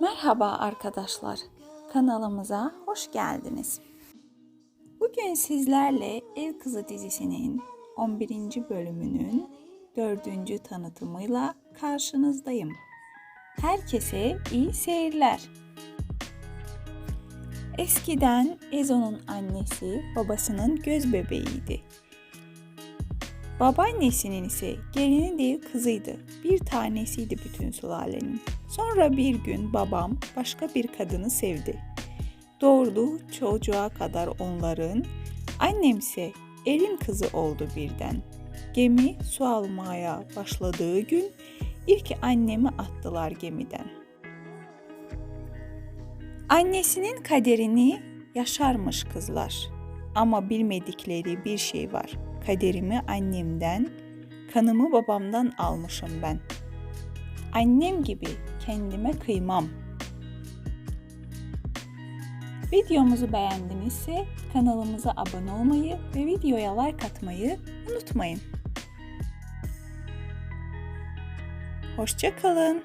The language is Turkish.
Merhaba arkadaşlar. Kanalımıza hoş geldiniz. Bugün sizlerle Ev Kızı dizisinin 11. bölümünün 4. tanıtımıyla karşınızdayım. Herkese iyi seyirler. Eskiden Ezo'nun annesi babasının göz bebeğiydi. Babaannesinin ise gelini değil kızıydı. Bir tanesiydi bütün sülalenin. Sonra bir gün babam başka bir kadını sevdi. Doğurdu çocuğa kadar onların. Annemse elin kızı oldu birden. Gemi su almaya başladığı gün ilk annemi attılar gemiden. Annesinin kaderini yaşarmış kızlar. Ama bilmedikleri bir şey var. Kaderimi annemden, kanımı babamdan almışım ben. Annem gibi kendime kıymam. Videomuzu beğendinizse kanalımıza abone olmayı ve videoya like atmayı unutmayın. Hoşça kalın.